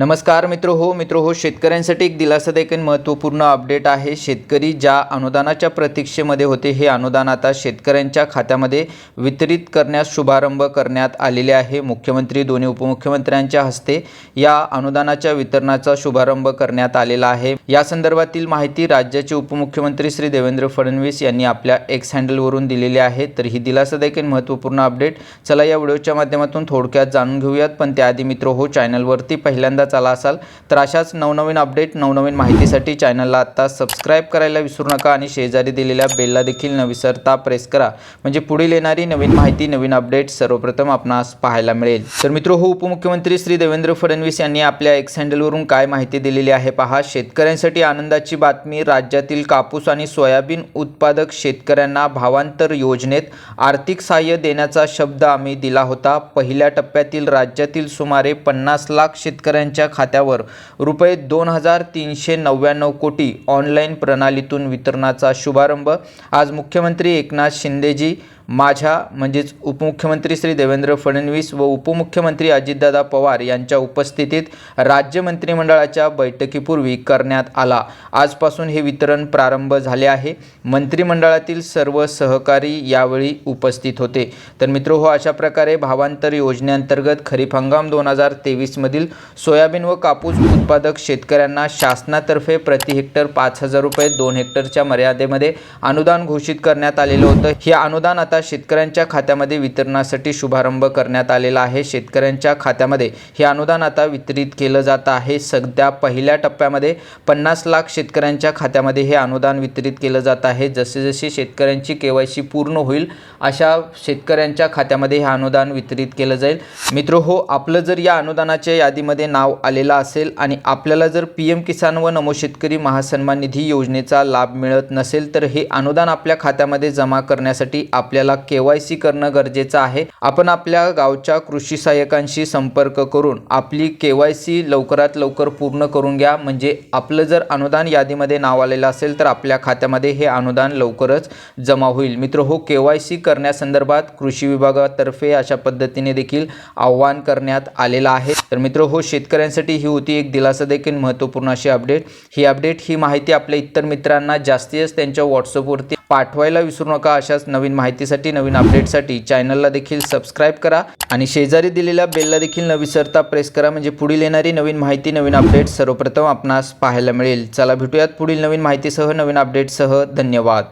नमस्कार मित्र हो मित्र हो शेतकऱ्यांसाठी एक दिलासादायक आणि महत्त्वपूर्ण अपडेट आहे. शेतकरी ज्या अनुदानाच्या प्रतीक्षेमध्ये होते हे अनुदान आता शेतकऱ्यांच्या खात्यामध्ये वितरित करण्यास शुभारंभ करण्यात आलेले आहे. मुख्यमंत्री दोन्ही उपमुख्यमंत्र्यांच्या हस्ते या अनुदानाच्या वितरणाचा शुभारंभ करण्यात आलेला आहे. या संदर्भातील माहिती राज्याचे उपमुख्यमंत्री श्री देवेंद्र फडणवीस यांनी आपल्या एक्स हँडलवरून दिलेली आहे. तर ही दिलासादायक आणि महत्त्वपूर्ण अपडेट चला या व्हिडिओच्या माध्यमातून थोडक्यात जाणून घेऊयात. पण त्याआधी मित्र हो चॅनलवरती पहिल्यांदाच आला असाल तर अशाच नवनवीन अपडेट नवनवीन माहितीसाठी चॅनलला आत्ता सबस्क्राईब करायला विसरू नका आणि शेजारी दिलेल्या बेलला देखील न विसरता प्रेस करा. म्हणजे पुढील येणारी नवीन माहिती नवीन अपडेट सर्वप्रथम आपणास पाहायला मिळेल. तर मित्र हो उपमुख्यमंत्री श्री देवेंद्र फडणवीस यांनी आपल्या एक्स हँडलवरून काय माहिती दिलेली आहे पहा. शेतकऱ्यांसाठी आनंदाची बातमी राज्यातील कापूस आणि सोयाबीन उत्पादक शेतकऱ्यांना भावांतर योजनेत आर्थिक सहाय्य देण्याचा शब्द आम्ही दिला होता. पहिल्या टप्प्यातील राज्यातील सुमारे पन्नास लाख शेतकऱ्यांच्या खात्यावर रुपये दोन हजार तीनशे नव्याण्णव कोटी ऑनलाईन प्रणालीतून वितरणाचा शुभारंभ आज मुख्यमंत्री एकनाथ शिंदेजी माझ्या म्हणजेच उपमुख्यमंत्री श्री देवेंद्र फडणवीस व उपमुख्यमंत्री अजितदादा पवार यांच्या उपस्थितीत राज्य मंत्रिमंडळाच्या बैठकीपूर्वी करण्यात आला. आजपासून हे वितरण प्रारंभ झाले आहे. मंत्रिमंडळातील सर्व सहकारी यावेळी उपस्थित होते. तर मित्र हो अशा प्रकारे भावांतर योजनेअंतर्गत खरीप हंगाम दोन हजार तेवीसमधील सोयाबीन व कापूस उत्पादक शेतकऱ्यांना शासनातर्फे प्रति हेक्टर पाच हजार रुपये दोन हेक्टरच्या मर्यादेमध्ये अनुदान घोषित करण्यात आलेलं होतं. हे अनुदान आता शेतकऱ्यांच्या खात्यामध्ये वितरणासाठी शुभारंभ करण्यात आलेला आहे. शेतकऱ्यांच्या खात्यामध्ये हे अनुदान आता वितरित केलं जात आहे. सध्या पहिल्या टप्प्यामध्ये पन्नास लाख शेतकऱ्यांच्या खात्यामध्ये हे अनुदान वितरित केलं जात आहे. जसे जसे शेतकऱ्यांची के वाय सी पूर्ण होईल अशा शेतकऱ्यांच्या खात्यामध्ये हे अनुदान वितरित केलं जाईल. मित्र हो आपलं जर या अनुदानाच्या यादीमध्ये नाव आलेलं असेल आणि आपल्याला जर पी एम किसान व नमो शेतकरी महासन्मान निधी योजनेचा लाभ मिळत नसेल तर हे अनुदान आपल्या खात्यामध्ये जमा करण्यासाठी आपल्याला के वाय सी करणं गरजेचं आहे. आपण आपल्या गावच्या कृषी सहाय्यकांशी संपर्क करून आपली के वाय सी लवकरात लवकर पूर्ण करून घ्या. म्हणजे आपलं जर अनुदान यादीमध्ये नाव आलेलं असेल तर आपल्या खात्यामध्ये हे अनुदान लवकरच जमा होईल. मित्र हो के वाय सी करण्यासंदर्भात कृषी विभागातर्फे अशा पद्धतीने देखील आव्हान करण्यात आलेलं आहे. तर मित्र हो शेतकऱ्यांसाठी ही होती एक दिलासा देखील महत्त्वपूर्ण अशी अपडेट. ही अपडेट ही माहिती आपल्या इतर मित्रांना जास्तीत जास्त त्यांच्या व्हॉट्सअपवरती पाठवायला विसरू नका अशाच नवीन माहितीसाठी नवीन अपडेटसाठी चॅनलला देखील सबस्क्राईब करा आणि शेजारी दिलेल्या बेलला देखील न विसरता प्रेस करा. म्हणजे पुढील येणारी नवीन माहिती नवीन अपडेट सर्वप्रथम आपणास पाहायला मिळेल. चला भेटूयात पुढील नवीन माहितीसह नवीन अपडेटसह धन्यवाद.